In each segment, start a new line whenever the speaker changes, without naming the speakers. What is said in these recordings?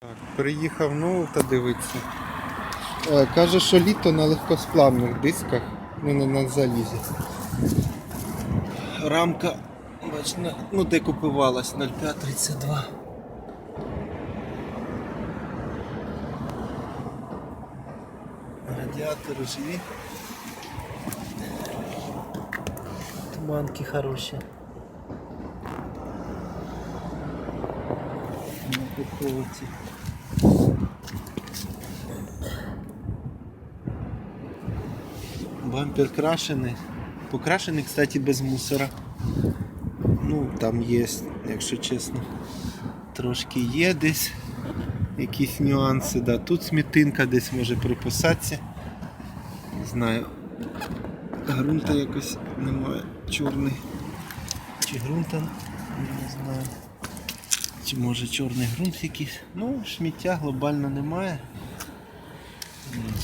Так, приїхав ну та дивиться. Е, Каже, що літо на легкосплавних дисках, ну не на залізі. Рамка, бач, на- ну де купувалась 0532. Радіатори живі. Туманки хороші. На пуховиці. Бампер крашений. Покрашений, кстати, без мусора. Ну, там є, якщо чесно, трошки є десь якісь нюанси. Да. Тут смітинка десь може приписатися. Не знаю. Грунта якось немає. Чорний. Чи грунта? Не знаю. Чи може чорний ґрунт якийсь. Ну, сміття глобально немає.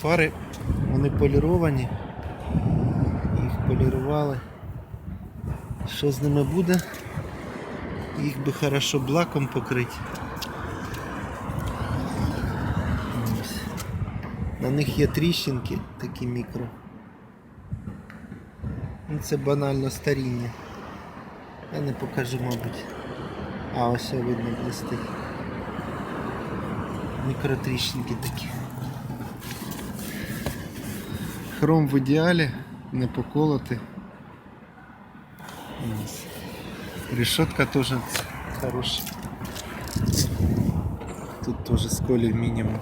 Фари вони поліровані. Полірували. Що з ними буде? Їх би хорошо блаком покрити. На них є тріщинки такі мікро. Ну, це банально старіння. Я не покажу, мабуть. А, ось видно блистить. Мікротріщинки такі. Хром в ідеалі, не поколоти. Решетка теж хороша. Тут теж сколів мінімум.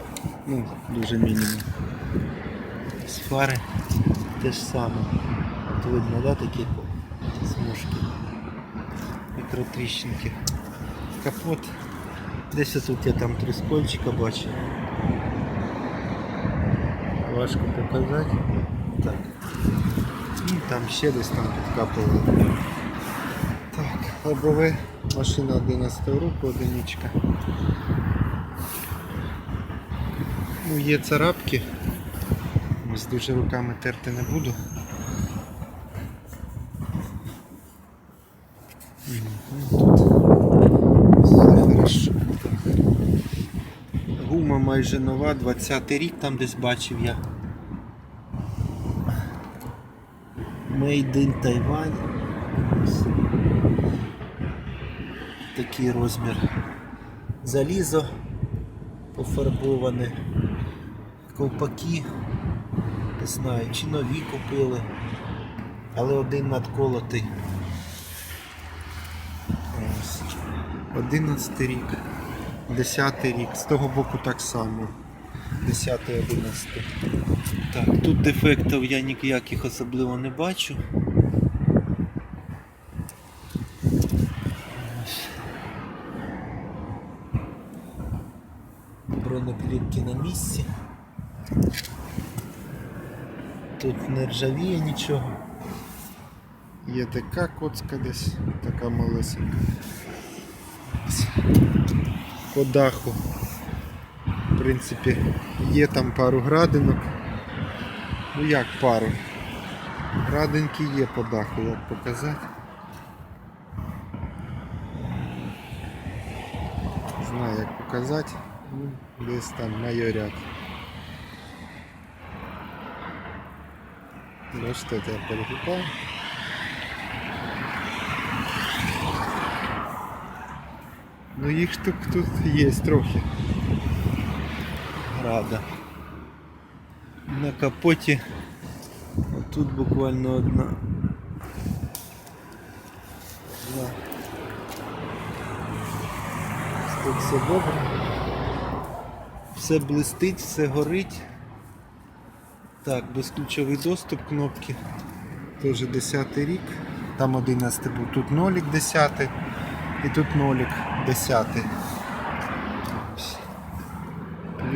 Ну, дуже мінімум. З фари те ж саме. От видно, да, такі смужки. Мікротріщинки. Капот. Десь тут я там тріскольчика бачу. Важко показати. Так. Там ще десь там підкапували. Так, лобове. Машина 11 року, одиничка. Ну, є царапки. Ось дуже руками терти не буду. Майже нова, 20 рік там десь бачив я. Made in Taiwan. Такий розмір. Залізо пофарбоване. Ковпаки. Не знаю, чи нові купили. Але один надколотий. Ось. 11 рік. 10 рік. З того боку так само. 10 11 Так, тут дефектів я ніяких особливо не бачу. Ось. Бронеплівки на місці. Тут не ржавіє нічого. Є така коцка десь, така малесенька. По даху. Принципі, є там пару градинок. Ну як пару? Градинки є по даху, як показати. Знаю як показати. Ну, десь там майорят. Ну что я перекупал? Ну їх штук тут є трохи. Рада. На капоті тут буквально одна. Два. Тут все добре. Все блистить, все горить. Так, безключовий доступ кнопки. Теж 10 рік. Там 11 був, тут нолік 10 і тут нолік 10.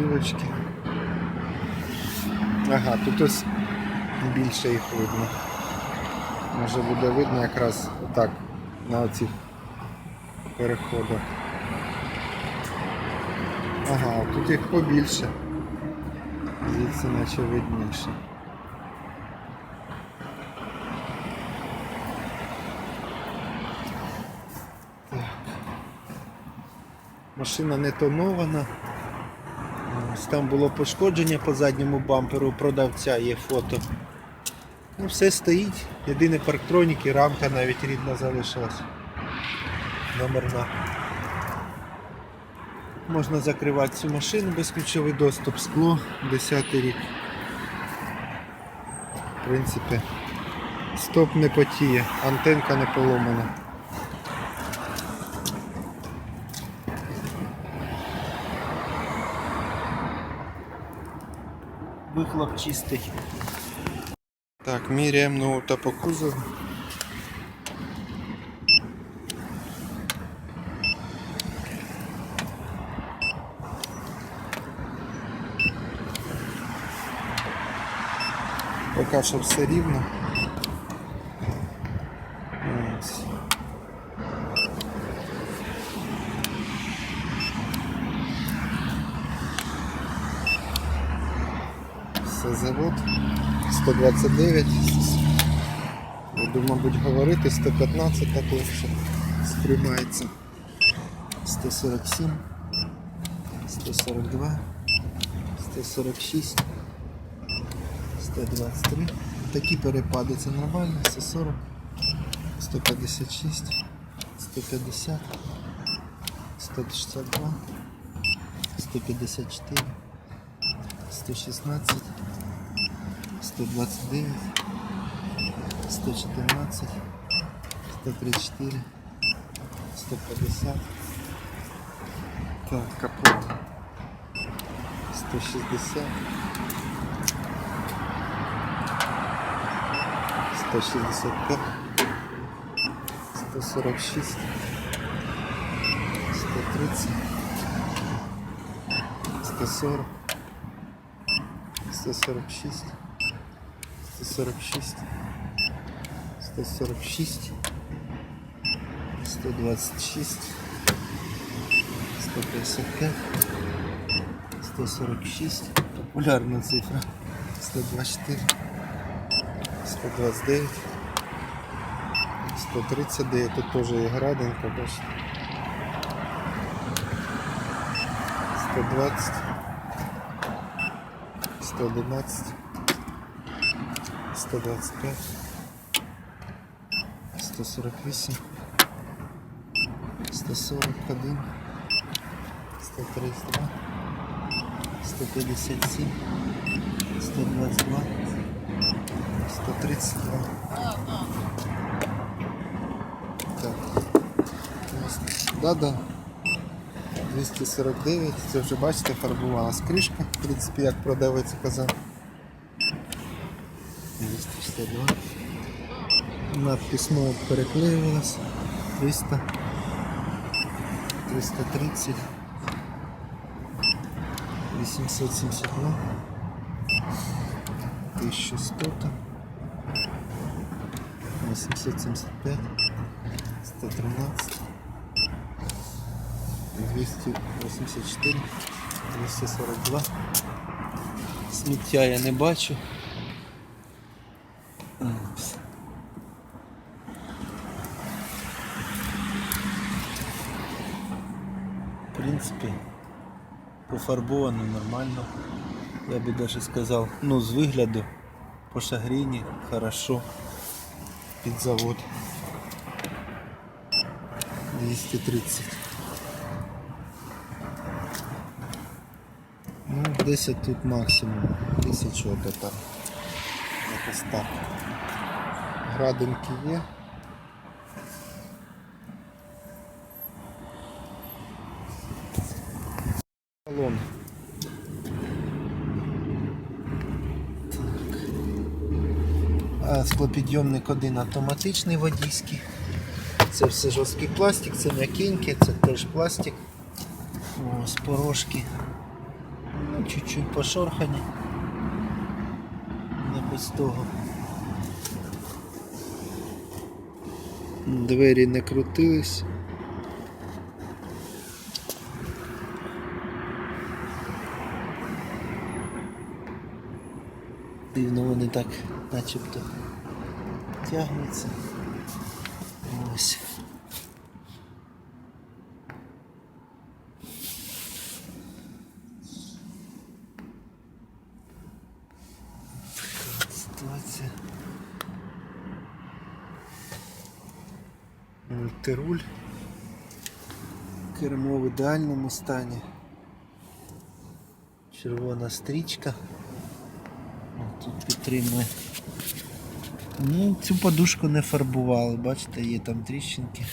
Ось. Ага, тут ось більше їх видно. Може буде видно якраз так на оцих переходах. Ага, тут їх побільше. Звідси наче видніше. Машина не тонована. Ось Там було пошкодження по задньому бамперу продавця, є фото. Ну, все стоїть. Єдине парктроніки, рамка навіть рідна залишилась. Номерна. Можна закривати цю машину, безключовий доступ, скло, 10 рік. В принципі, стоп не потіє, антенка не поломана. Вихлоп чистий. Так, міряємо нову тапу кузову. Поки що все рівно. Ось. Все завод. 129. Буду, мабуть, говорити 115 так легше сприймається. 147, 142, 146, 123. Такі перепади це нормально, 140, 156, 150, 162, 154, 116, 129, 114, 134, 150. Так, капот. 160. 165. 146. 130. 140. 146. 146, 146, 126, 155, 146, популярна цифра, 124, 129, 139, тут теж є градинка, бачите. 120, 111, 125, 148, 141, 132, 157, 122, 132. Так. Да-да. 249, це вже бачите, фарбувалась кришка, в принципі, як продавець казав. 262. Надпись мов переклеювалась. 300. 330. 872. 1100. 875. 113. 284. 242. Сміття я не бачу. Ось. В принципі, пофарбовано нормально. Я би даже сказав, ну з вигляду по шагріні хорошо під завод. 230. Ну, 10 тут максимум, 1000 от это. Якось так. Градинки є. Так. Один автоматичний водійський. Це все жорсткий пластик, це м'якенький, це теж пластик. Ось порожки. Ну, чуть-чуть пошорхані. Не без того. Двері не крутились. Дивно вони так начебто витягується. Ось. Така ситуація. Мультируль. Кермо в ідеальному стані. Червона стрічка. Тут підтримує Ну, цю подушку не фарбували, бачите, є там тріщинки.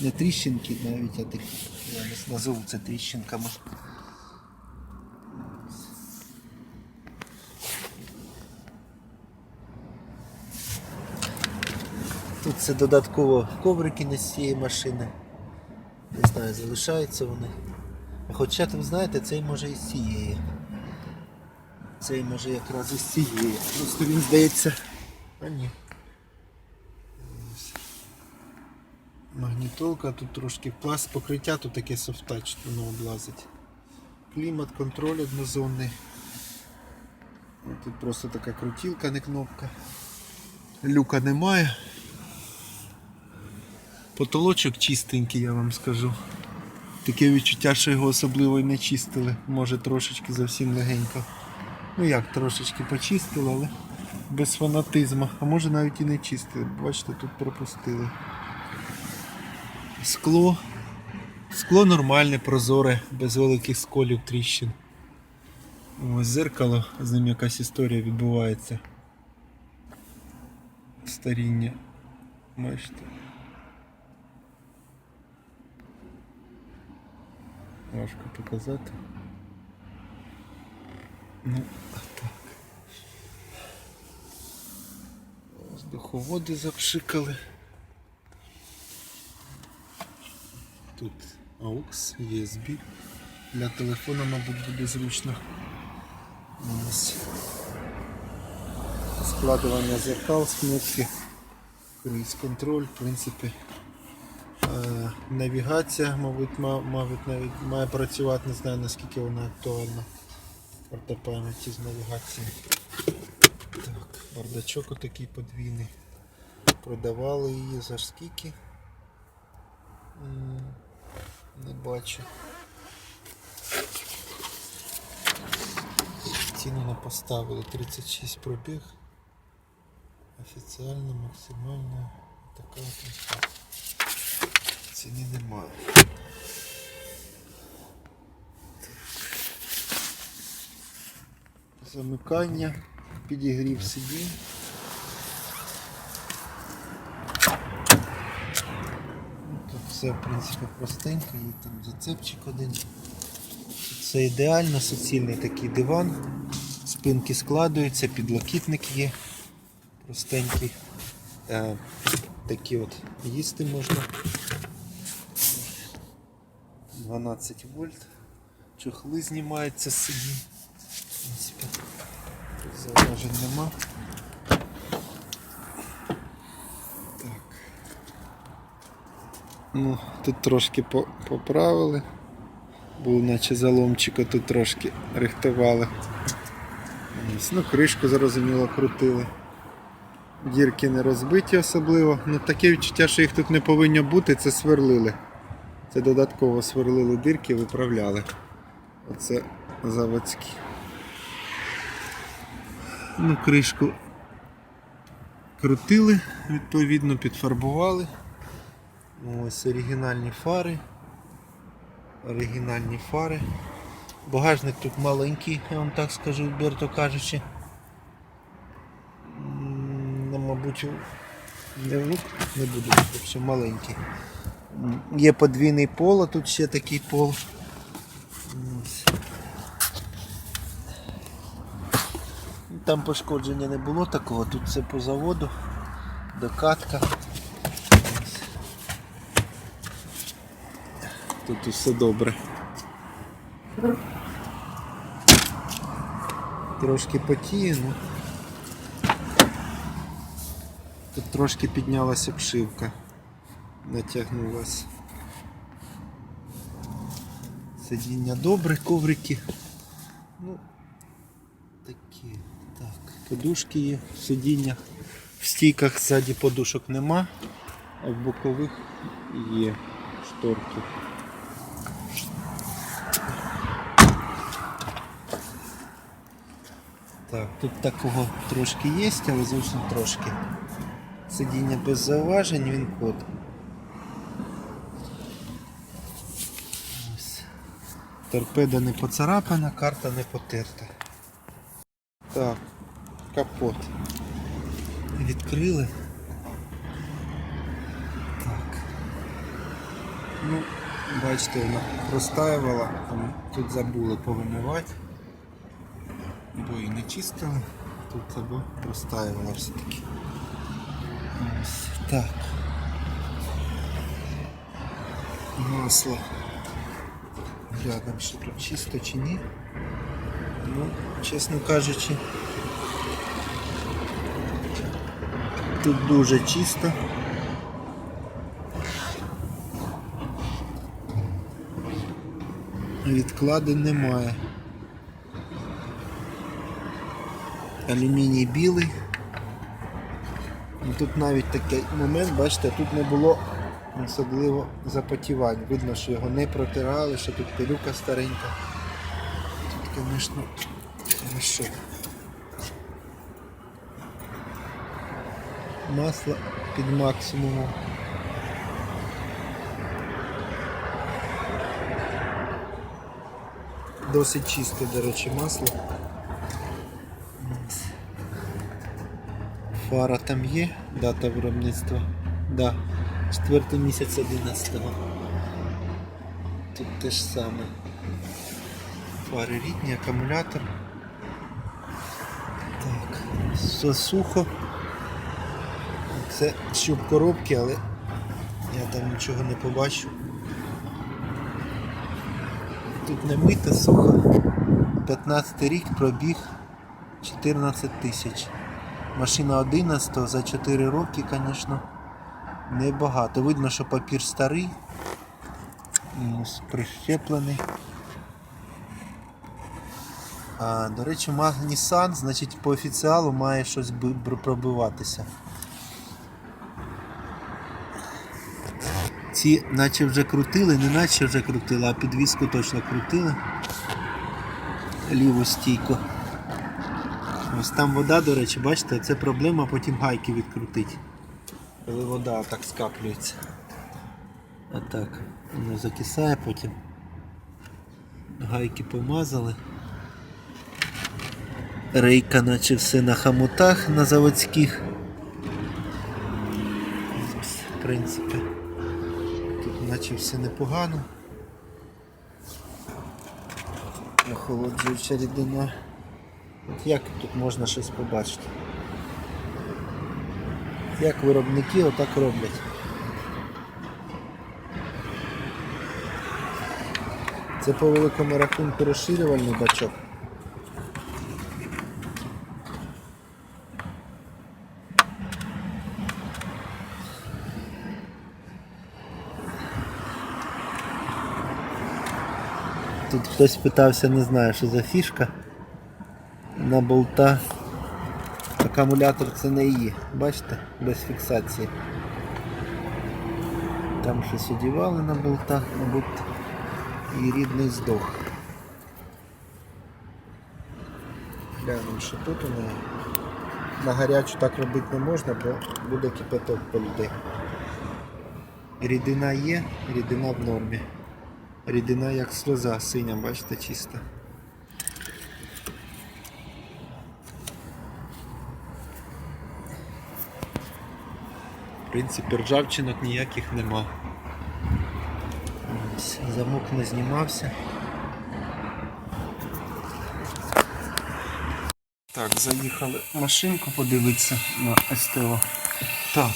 Не тріщинки навіть, а такі. Я не назову це тріщинками. Тут це додатково коврики не з цієї машини. Не знаю, залишаються вони. Хоча там, знаєте, цей може і з цієї. Цей може якраз із цієї. Просто він здається. А ні. Магнітолка, тут трошки пласт покриття, тут таке софтач, воно облазить. Клімат, контроль однозонний. Тут просто така крутілка, не кнопка. Люка немає. Потолочок чистенький, я вам скажу. Таке відчуття, що його особливо і не чистили. Може трошечки зовсім легенько. Ну як трошечки почистили, але без фанатизму. А може навіть і не чистили. Бачите, тут пропустили. Скло. Скло нормальне, прозоре, без великих сколів тріщин. Ось зеркало, з ним якась історія відбувається. Старіння. Бачите. Важко показати. Ну, так. Ось духоводи запшикали. Тут AUX, USB. Для телефона, мабуть, буде зручно. Ось. Складування зеркал кнопки. Круїз контроль, в принципі. Е, Навігація, мабуть, мабуть, навіть має працювати, не знаю наскільки вона актуальна. Карта пам'яті з навігацією. Бардачок отакий подвійний. Продавали її за скільки? Не бачу. Ціну не поставили 36 пробіг. Офіціально, максимально така. Ціни немає. Замикання, підігрів сидінь. Ну, Тут все в принципі простенько, є там зацепчик один. Все ідеально, суцільний такий диван. Спинки складуються, підлокітник є. Простенький. Е, такі от їсти можна. 12 вольт. Чохли знімаються з сидінь. Зауважень нема. Так. Ну, тут трошки поправили. Був наче заломчик, а тут трошки рихтували. Ну, кришку зрозуміло крутили. Дірки не розбиті особливо. Ну таке відчуття, що їх тут не повинно бути, це сверлили. Це додатково сверлили дирки, виправляли. Оце заводські. Ну, кришку крутили, відповідно підфарбували. Ось оригінальні фари. Оригінальні фари. Багажник тут маленький, я вам так скажу, відверто кажучи. Ну, мабуть, не, не буду, якщо маленький. Є подвійний пол, а тут ще такий пол. Ось. Там пошкодження не було такого, тут все по заводу, докатка. Тут усе добре. Трошки потіє, ну. Тут трошки піднялася обшивка, натягнулася. Сидіння добре, коврики. Ну, такі. Так, Подушки є, сидіння. В стійках ззаді подушок нема, а в бокових є шторки. Так, Тут такого трошки є, але зовсім трошки. Сидіння без зауважень, він код. Торпеда не поцарапана, карта не потерта. Так, капот. Відкрили. Так. Ну, бачите, вона простаювала, тут забули повимивати. Бо і не чистили, тут або простаювала все-таки. Ось так. Масло. Глянемо, що тут чисто чи ні. Ну, чесно кажучи, тут дуже чисто. Відкладень немає. Алюміній білий. Тут навіть такий момент, бачите, тут не було особливо запотівань. Видно, що його не протирали, що тут пилюка старенька. Звісно, хорошо. Масло під максимумом. Досить чисте, до речі, масло. Фара там є, дата виробництва. Да. Четвертий місяць 11-го. Тут те ж саме. Фари рідні, акумулятор. Так, все сухо. Це щуп коробки, але я там нічого не побачу. Тут не мито, сухо. 15 рік пробіг 14 тисяч. Машина 11 за 4 роки, звісно, небагато. Видно, що папір старий. Прищеплений. А, до речі, маг Nissan, значить по офіціалу має щось пробиватися. Ці наче вже крутили, не наче вже крутили, а підвіску точно крутили. Ліву стійку. Ось там вода, до речі, бачите, це проблема потім гайки відкрутить. Коли вода так скаплюється. А так, воно закисає потім. Гайки помазали. Рейка наче все на хамутах на заводських. В принципі, тут наче все непогано. Охолоджуюча рідина. От як тут можна щось побачити? Як виробники отак роблять. Це по великому рахунку розширювальний бачок. Тут хтось питався, не знаю, що за фішка. На болта. Акумулятор це не її. Бачите? Без фіксації. Там щось одівали на болтах, мабуть, і рідний здох. Глянемо, що тут у неї. На гарячу так робити не можна, бо буде кипяток по людей. Рідина є, рідина в нормі. Рідина як сльоза синя, бачите, чиста. В принципі, ржавчинок ніяких нема. Замок не знімався. Так, заїхали машинку подивитися на СТО. Так.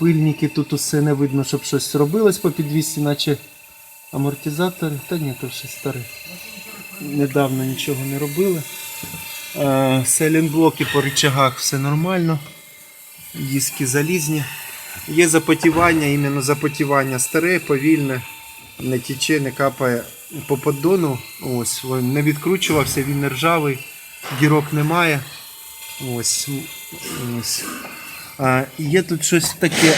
Пильники тут усе не видно, щоб щось робилось по підвісі, наче амортизатори. Та ні, то ще старі. Недавно нічого не робили. Е, Селінблоки по рычагах все нормально. Диски залізні. Є запотівання, іменно запотівання старе, повільне, не тече, не капає по поддону. Ось, він не відкручувався, він не ржавий, дірок немає. Ось. ось. А, є тут щось таке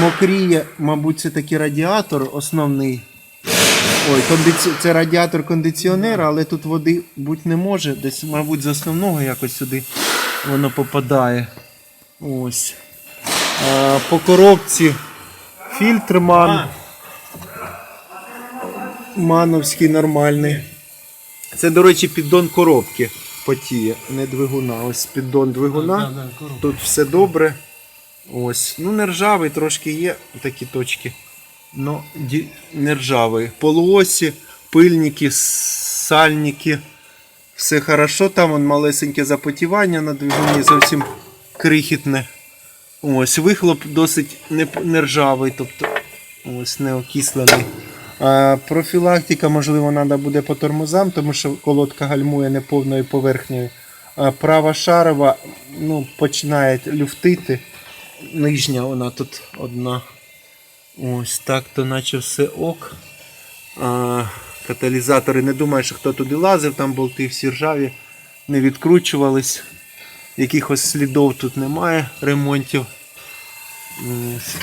мокріє, мабуть, це такий радіатор основний. Ой, кондиці... це радіатор кондиціонера, але тут води бути не може. Десь, мабуть, з основного якось сюди воно попадає. Ось. А, по коробці фільтрман. Мановський нормальний. Це, до речі, піддон коробки потіє, не двигуна. Ось піддон двигуна. Тут все добре. Ось. Ну, не ржавий, трошки є такі точки. Ну, ді- не ржавий. Полуосі, пильники, сальники. Все хорошо. Там вон малесеньке запотівання на двигуні, зовсім крихітне. Ось, вихлоп досить не, не ржавий, тобто ось не окислений. А, профілактика, можливо, треба буде по тормозам, тому що колодка гальмує неповною поверхнею. А права шарова ну, починає люфтити. Нижня вона тут одна. Ось так, то наче все ок. А, каталізатори, не думаю, що хто туди лазив, там болти всі ржаві, не відкручувались. Якихось слідів тут немає ремонтів. Ось.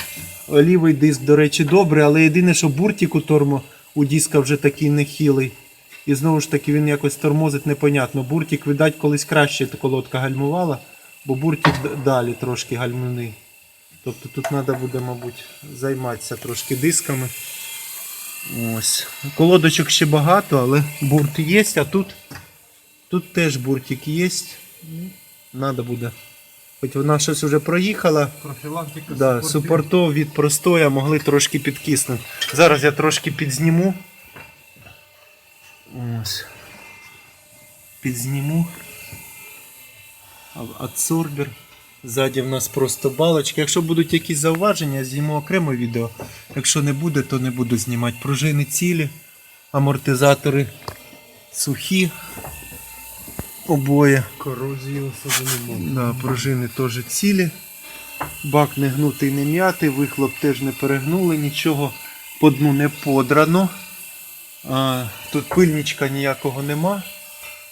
Лівий диск, до речі, добрий, але єдине, що буртик у тормо у диска вже такий нехилий. І знову ж таки він якось тормозить непонятно. Буртик, видать, колись краще колодка гальмувала, бо буртик далі трошки гальмівний. Тобто тут треба буде, мабуть, займатися трошки дисками. Ось. Колодочок ще багато, але бурт є, а тут, тут теж буртик є. Треба буде. Хоч вона щось вже проїхала.
Профілактика
Да, супортов від простоя могли трошки підкиснути. Зараз я трошки підзніму. Ось. Підзніму. Адсорбер. Ззаді в нас просто балочки. Якщо будуть якісь зауваження, я зніму окремо відео. Якщо не буде, то не буду знімати. Пружини цілі, амортизатори сухі. Обоє.
Корозії особи немає.
Да, пружини теж цілі. Бак не гнутий, не м'ятий, вихлоп теж не перегнули, нічого по дну не подрано. А, тут пильничка ніякого нема.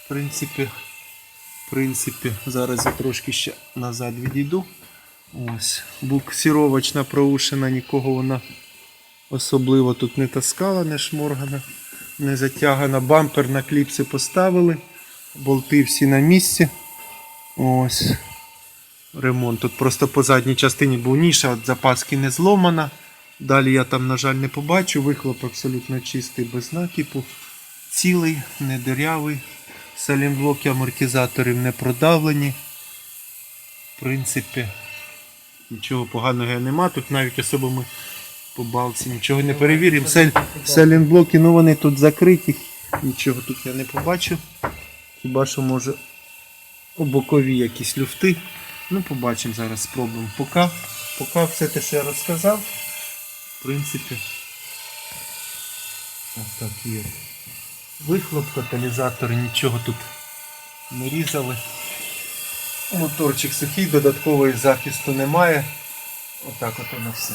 В принципі, в принципі, зараз я трошки ще назад відійду. Ось. Буксировочна проушена, нікого вона особливо тут не таскала, не шморгана, не затягана. Бампер на кліпси поставили. Болти всі на місці. Ось. Ремонт. Тут просто по задній частині був ніша, от запаски не зломана. Далі я там, на жаль, не побачу. Вихлоп абсолютно чистий, без накипу. Цілий, не дирявий. Салінблоки амортизаторів не продавлені. В принципі, нічого поганого я нема. Тут навіть особо ми по балці нічого не перевіримо. Сель, салінблоки, ну вони тут закриті. Нічого тут я не побачу. Хіба що може бокові якісь люфти. Ну, побачимо зараз, спробуємо. Поки, поки все те, що я розказав, в принципі, ось так є. Вихлоп, каталізатори, нічого тут не різали. Моторчик сухий, додаткової захисту немає. Отак от воно все.